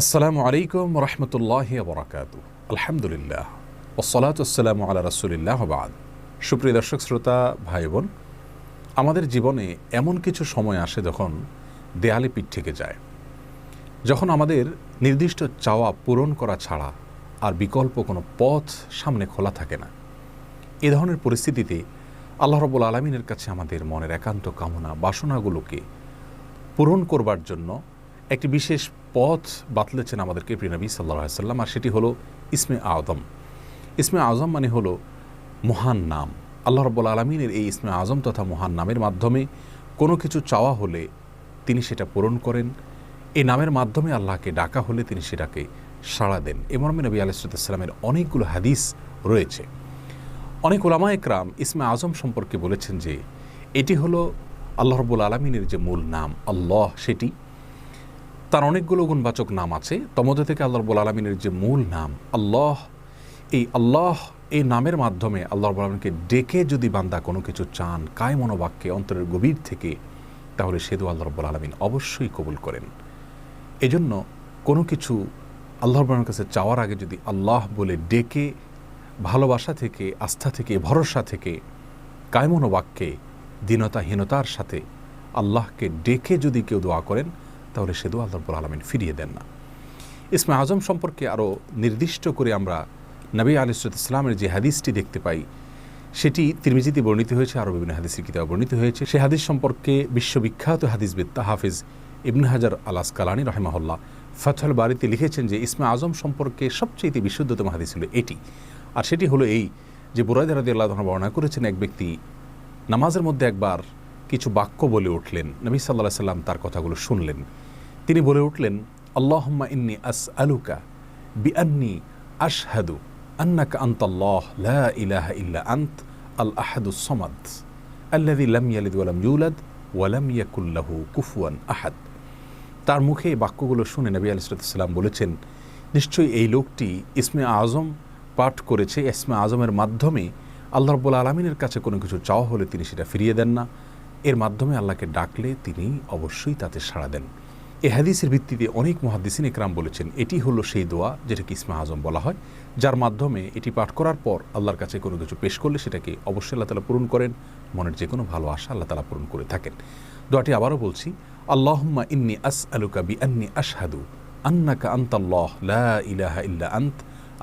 আসসালামু আলাইকুম রহমতুল্লাহ বরাকাত আলহামদুলিল্লাহ। ওসলাত আসসালামু আলা রসুলিল্লাহ বাদ। সুপ্রিয় দর্শক, শ্রোতা ভাই বোন আমাদের জীবনে এমন কিছু সময় আসে যখন দেয়ালে পিঠ থেকে যায়। যখন আমাদের নির্দিষ্ট চাওয়া পূরণ করা ছাড়া আর বিকল্প কোনো পথ সামনে খোলা থাকে না। এ ধরনের পরিস্থিতিতে আল্লাহ রবুল আলমিনের কাছে আমাদের মনের একান্ত কামনা, বাসনাগুলোকে পূরণ করবার জন্য একটি বিশেষ পথ বাতলেছেন আমাদেরকে প্রিয়নবী সাল্লাহ সাল্লাম আর সেটি হলো ইসমে আজম। ইসমে আজম মানে হলো মহান নাম। আল্লাহ রব্বুল আলমিনের এই ইসমে আজম তথা মহান নামের মাধ্যমে কোনো কিছু চাওয়া হলে তিনি সেটা পূরণ করেন। এই নামের মাধ্যমে আল্লাহকে ডাকা হলে তিনি সেটাকে সাড়া দেন। এ নবী আলাইসালামের অনেকগুলো হাদিস রয়েছে। অনেক ওলামা একরাম ইসমে আজম সম্পর্কে বলেছেন যে, এটি হলো আল্লাহ রব্বুল আলমিনের যে মূল নাম, আল্লাহ সেটি তার অনেকগুলো গুণবাচক নাম আছে। তমধ্যে থেকে আল্লাহ রব্বুল আলমিনের যে মূল নাম, আল্লাহ, এই আল্লাহ, এই নামের মাধ্যমে আল্লাহ রব্বুল আলমিনকে ডেকে যদি বান্দা কোনো কিছু চান কায় মনোবাক্যে অন্তরের গভীর থেকে, তাহলে সেদু আল্লাহ রব্বুল আলমিন অবশ্যই কবুল করেন। এজন্য কোনো কিছু আল্লাহ রব্বুল কাছে চাওয়ার আগে যদি আল্লাহ বলে ডেকে, ভালোবাসা থেকে, আস্থা থেকে, ভরসা থেকে, কায়মনোবাক্যে, দীনতাহীনতার সাথে আল্লাহকে ডেকে যদি কেউ দোয়া করেন তাহলে সে দোয়া আল্লাহ আলমিন ফিরিয়ে দেন না। ইসমে আজম সম্পর্কে আরও নির্দিষ্ট করে আমরা নবী আলিসুত ইসলামের যে হাদিসটি দেখতে পাই, সেটি তিরমিজিতে বর্ণিত হয়েছে, আরও বিভিন্ন হাদিসের কিতাবে বর্ণিত হয়েছে। সে হাদিস সম্পর্কে বিশ্ববিখ্যাত হাদিসবিদ্যা হাফিজ ইবন হাজার আলাস কালানি রহমাহুল্লাহ ফথল বাড়িতে লিখেছেন যে, ইসমে আজম সম্পর্কে সবচেয়ে বিশুদ্ধতম হাদিস হলো এটি। আর সেটি হলো এই যে বুরাইদ রাদি আল্লাহ বর্ণনা করেছেন, এক ব্যক্তি নামাজের মধ্যে একবার কিছু বাক্য বলে উঠলেন, নবী সাল্লাহ সাল্লাম তার কথাগুলো শুনলেন। তিনি বলে উঠলেন, আল্লাহম্মা ইন্নি আস আলুকা বি আন্নি আশহাদু আন্নাকা আন্তাল্লাহ লা ইলাহা ইল্লা আন্ত আল আহাদু সমাদ আল্লাদি লাম ইয়ালিদ ওয়ালাম ইউলাদ ওয়ালাম ইয়াকুল্লাহু কুফুয়ান আহাদ। তার মুখে এই বাক্যগুলো শুনে নবী আলিসাল্লাম বলেছেন, নিশ্চয়ই এই লোকটি ইসমে আজম পাঠ করেছে। ইসমে আজমের মাধ্যমে আল্লাহ রব্বুল আলমিনের কাছে কোনো কিছু চাওয়া হলে তিনি সেটা ফিরিয়ে দেন না। এর মাধ্যমে আল্লাহকে ডাকলে তিনি অবশ্যই তাতে সাড়া দেন। এ হাদিসের ভিত্তিতে অনেক মহাদিসিন একরাম বলেছেন, এটি হলো সেই দোয়া যেটাকে ইসমা আজম বলা হয়, যার মাধ্যমে এটি পাঠ করার পর আল্লাহর কাছে কোনো কিছু পেশ করলে সেটাকে অবশ্যই আল্লাহ তালা পূরণ করেন, মনের যে কোনো ভালো আশা আল্লাহ তালা পূরণ করে থাকেন। দোয়াটি আবারও বলছি, আল্লাহম্মা ইন্নি আস আলুকা বি আন্নি আশহাদু, আন্নাকা আন্তাল্লাহ, লা ইলাহা ইল্লা আন্ত,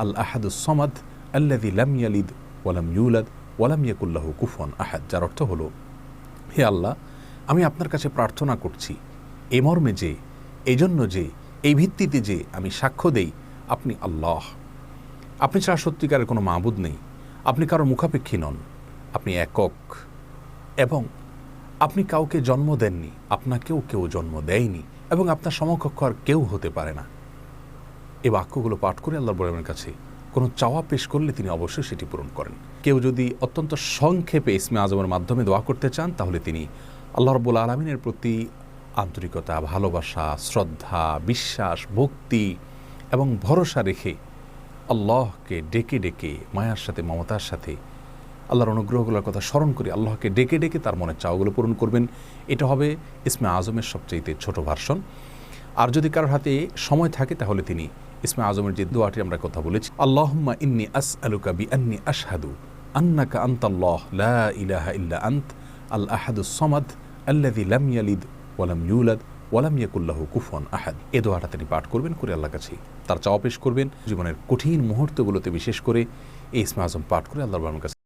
আল আহাদু সমাদ আল্লাদি লাম ইয়ালিদ ওয়ালাম ইউলাদ ওয়ালাম ইয়াকুল্লাহু কুফন আহাদ, যার অর্থ হলো, হে আল্লাহ, আমি আপনার কাছে প্রার্থনা করছি এ মর্মে যে, এই জন্য যে, এই ভিত্তিতে যে আমি সাক্ষ্য দেই, আপনি আল্লাহ। আপনি ছাড়া সত্যিকারের কোনো মাহবুদ নেই। আপনি কারও মুখাপেক্ষী নন। আপনি একক। এবং আপনি কাউকে জন্ম দেননি, আপনাকেও কেউ জন্ম দেয়নি, এবং আপনার সমকক্ষ আর কেউ হতে পারে না। এ বাক্যগুলো পাঠ করে আল্লাহ বলের কাছে কোনো চাওয়া পেশ করলে তিনি অবশ্যই সেটি পূরণ করেন। কেউ যদি অত্যন্ত সংক্ষেপে ইসমে আজমের মাধ্যমে দোয়া করতে চান, তাহলে তিনি আল্লাহ রব্বুল আলমিনের প্রতি আন্তরিকতা, ভালোবাসা, শ্রদ্ধা, বিশ্বাস, ভক্তি এবং ভরসা রেখে আল্লাহকে ডেকে ডেকে, মায়ার সাথে, মমতার সাথে আল্লাহর অনুগ্রহগুলোর কথা স্মরণ করে আল্লাহকে ডেকে ডেকে তার মনের চাওয়াগুলো পূরণ করবেন। এটা হবে ইসমে আজমের সবচাইতে ছোট ভার্সন। আর যদি কারোর হাতে সময় থাকে তাহলে তিনি ইসমে আজমের যে দোয়াটি আমরা কথা বলেছি, আল্লাহম্মা ইন্নি আস আলুকা বি আন্নি আশহাদু, আন্নাকা আন্তাল্লাহ, লা ইলাহা ইল্লা আন্ত, আল আহাদু সমাদ আল্লাদি লাম ইয়ালিদ ওয়ালাম ইউলাদ, ওয়ালাম ইয়াকুল্লাহ কুফন আহাদ। এ দোয়াটা তিনি পাঠ করবেন, করে আল্লাহ কাছে তার চাওয়া পেশ করবেন। জীবনের কঠিন মুহূর্তগুলোতে বিশেষ করে এই ইসমা আজম পাঠ করে আল্লাহর কাছে